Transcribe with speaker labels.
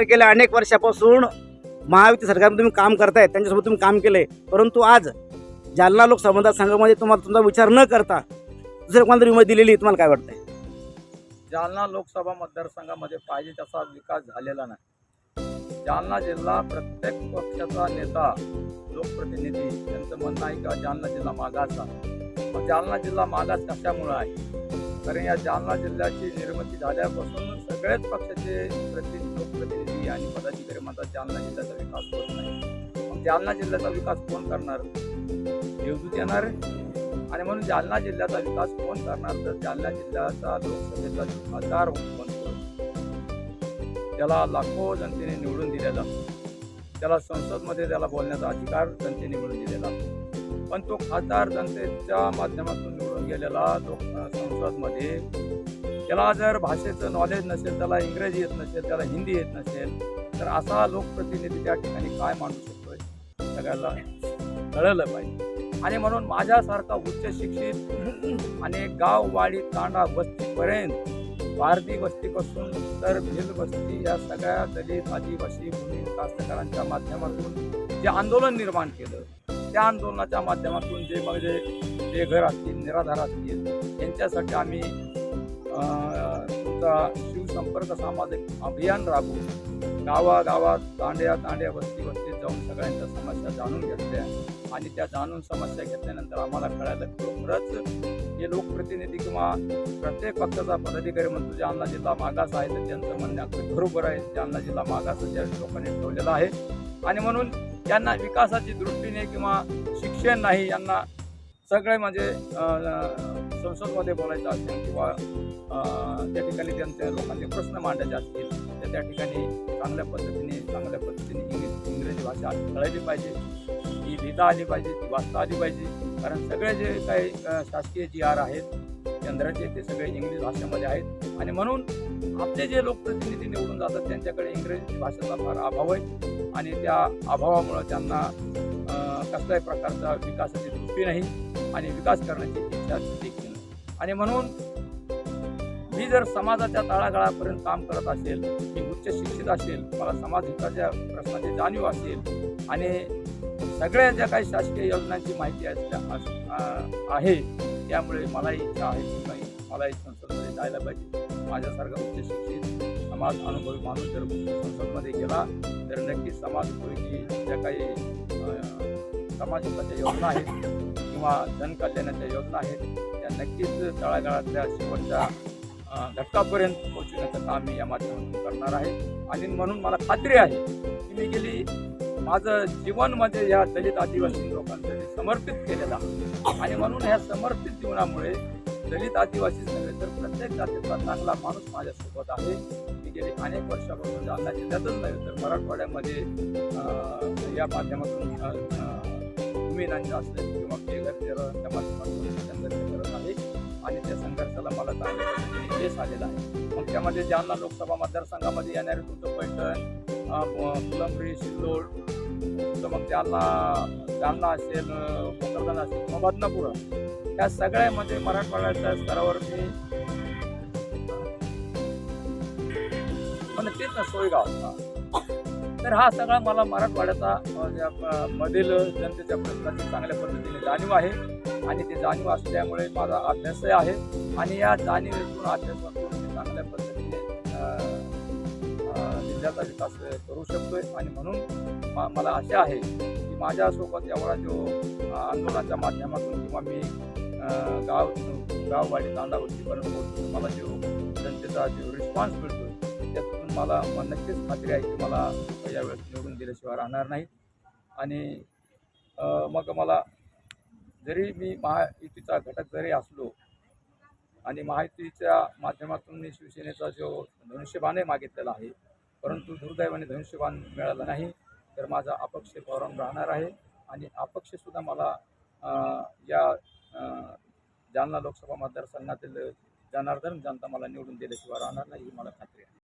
Speaker 1: वाटतं गेल्या अनेक वर्षापासून महायुती सरकारमध्ये तुम्ही काम करताय त्यांच्यासोबत तुम्ही काम केलंय. परंतु आज जालना लोकसभा मतदारसंघामध्ये तुम्हाला तुमचा विचार न करता दुसऱ्या कोणाला तरी उमेद दिलेली तुम्हाला काय वाटतंय?
Speaker 2: जालना लोकसभा मतदारसंघामध्ये पाहिजे तसा विकास झालेला नाही. जालना जिल्हा प्रत्येक पक्षाचा नेता लोकप्रतिनिधी यांचं म्हणणं आहे का जालना जिल्हा मागास आहे मग जालना जिल्हा मागास कशामुळे आहे? कारण या जालना जिल्ह्याची निर्मिती झाल्यापासूनच सगळ्याच पक्षाचे लोकप्रतिनिधी आणि पदाधिकारी म्हणतात जालना जिल्ह्याचा विकास होत नाही. मग जालना जिल्ह्याचा विकास कोण करणार? देवदूत येणार. आणि म्हणून जालना जिल्ह्याचा विकास कोण करणार? तर जालना जिल्ह्याचा लोकसभेचा खासदार बनतो त्याला लाखो जनतेने निवडून दिलेला त्याला संसदमध्ये त्याला बोलण्याचा अधिकार जनतेने निवडून दिलेला पण तो खासदार जनतेच्या माध्यमातून निवडून गेलेला तो संसदमध्ये त्याला जर भाषेचं नॉलेज नसेल त्याला इंग्रजी येत नसेल त्याला हिंदी येत नसेल तर असा लोकप्रतिनिधी त्या ठिकाणी काय मांडू शकतोय सगळ्याला कळलं पाहिजे. आणि म्हणून माझ्यासारखा उच्च शिक्षित आणि गाव वाडी तांडा वस्तीपर्यंत भारती वस्तीपासून तर भिल वस्ती या सगळ्या दलित आदिवासी मुली कास्तकारांच्या माध्यमातून जे आंदोलन निर्माण केलं त्या आंदोलनाच्या माध्यमातून जे म्हणजे जे घर असतील निराधार असतील यांच्यासाठी आम्ही तुमचा शिवसंपर्क सामाजिक अभियान राबवून गावागावात तांड्या तांड्या वस्ती वस्तीत जाऊन सगळ्यांच्या समस्या जाणून घेतल्या आणि त्या जाणून समस्या घेतल्यानंतर आम्हाला कळालं की खरंच हे लोकप्रतिनिधी किंवा प्रत्येक पक्षाचा पदाधिकारी म्हणतो जालना जिल्हा मागास आहे तर त्यांचं म्हणणं अगदी बरोबर आहे. जालना जिल्हा मागास ज्या लोकांनी ठेवलेला आहे. आणि म्हणून यांना विकासाची दृष्टीने किंवा शिक्षण नाही यांना सगळे म्हणजे संसदमध्ये बोलायचं असेल किंवा त्या ठिकाणी त्यांचे लोकांचे प्रश्न मांडायचे असतील तर त्या ठिकाणी चांगल्या पद्धतीने चांगल्या पद्धतीने इंग्लिश इंग्रजी भाषा कळायली पाहिजे ती लिहिता आली पाहिजे ती वाचता आली पाहिजे. कारण सगळे जे काही शासकीय जी आर आहेत केंद्राचे ते सगळे इंग्लिश भाषेमध्ये आहेत. आणि म्हणून आपले जे लोकप्रतिनिधी निवडून जातात त्यांच्याकडे इंग्रजी भाषेचा फार अभाव आहे. आणि त्या अभावामुळं त्यांना कसल्याही प्रकारचा विकासाची दृष्टी नाही. आणि विकास करण्याची इच्छा देखील आणि म्हणून मी जर समाजाच्या तळागाळापर्यंत काम करत असेल मी उच्च शिक्षित असेल मला समाज हिताच्या प्रश्नाची जाणीव असेल आणि सगळ्या ज्या काही शासकीय योजनांची माहिती आहे त्यामुळे मलाही इच्छा आहे की नाही मलाही संसदमध्ये जायला पाहिजे. माझ्यासारखा उच्च शिक्षित समाज अनुभवी माणूस जर संसदमध्ये गेला तर नक्कीच समाज उपयोगी ज्या काही समाज हिताच्या योजना आहेत किंवा जनकल्याणाच्या योजना आहेत त्या नक्कीच तळागाळातल्या शेवटच्या घटकापर्यंत पोहोचवण्याचं काम मी या माध्यमातून करणार आहे. आणि म्हणून मला खात्री आहे की मी गेली माझं जीवन म्हणजे या दलित आदिवासी लोकांसाठी समर्पित केलेलं आहे. आणि म्हणून ह्या समर्पित जीवनामुळे दलित आदिवासी नव्हे तर प्रत्येक जातीचा चांगला माणूस माझ्यासोबत आहे. मी गेली अनेक वर्षापासून जालना जिल्ह्यातच नव्हे तर मराठवाड्यामध्ये या माध्यमातून भूमिनांच्या असेल किंवा बेघरच्या माध्यमातून संघर्ष करत आहे. आणि त्या संघर्षाला मला चांगल्या पद्धतीने यश आलेलं आहे. मग त्यामध्ये जालना लोकसभा मतदारसंघामध्ये येणारे तुमचं पैठण अं, फुलंब्री सिल्लोड तर मग जालना जालना असेल अं, भोकरदन असेल किंवा बदनापूर त्या सगळ्यामध्ये मराठवाड्याच्या स्तरावर मी म्हणजे पण तेच ना सोयगाव. तर हा सगळा मला मराठवाड्याचा मधील जनतेच्या प्रश्नाची चांगल्या पद्धतीने जाणीव आहे. आणि ते जाणीव असल्यामुळे माझा अभ्यासही आहे. आणि या जाणीवेतून अभ्यासातून मी चांगल्या पद्धतीने जिल्ह्याचा विकास करू शकतोय. आणि म्हणून मा- मला आशा आहे की माझ्यासोबत एवढा जो आंदोलनाच्या माध्यमातून किंवा मी गाव गाववाडी तांडावरतीपर्यंत पोहोचतो मला जो जनतेचा जो रिस्पॉन्स मिळतो मला नक्कीच खात्री आहे की मला यावेळेस निवडून दिल्याशिवाय राहणार नाही. आणि मग मला जरी मी महायुतीचा घटक जरी असलो आणि महायुतीच्या माध्यमातून मी शिवसेनेचा जो धनुष्यबाणही मागितलेला आहे परंतु दुर्दैवाने धनुष्यबाण मिळालं नाही तर माझा अपक्ष फॉरम राहणार आहे. आणि अपक्षसुद्धा मला या जालना लोकसभा मतदारसंघातील जनार्दन जनता मला निवडून दिल्याशिवाय राहणार नाही ही मला खात्री आहे.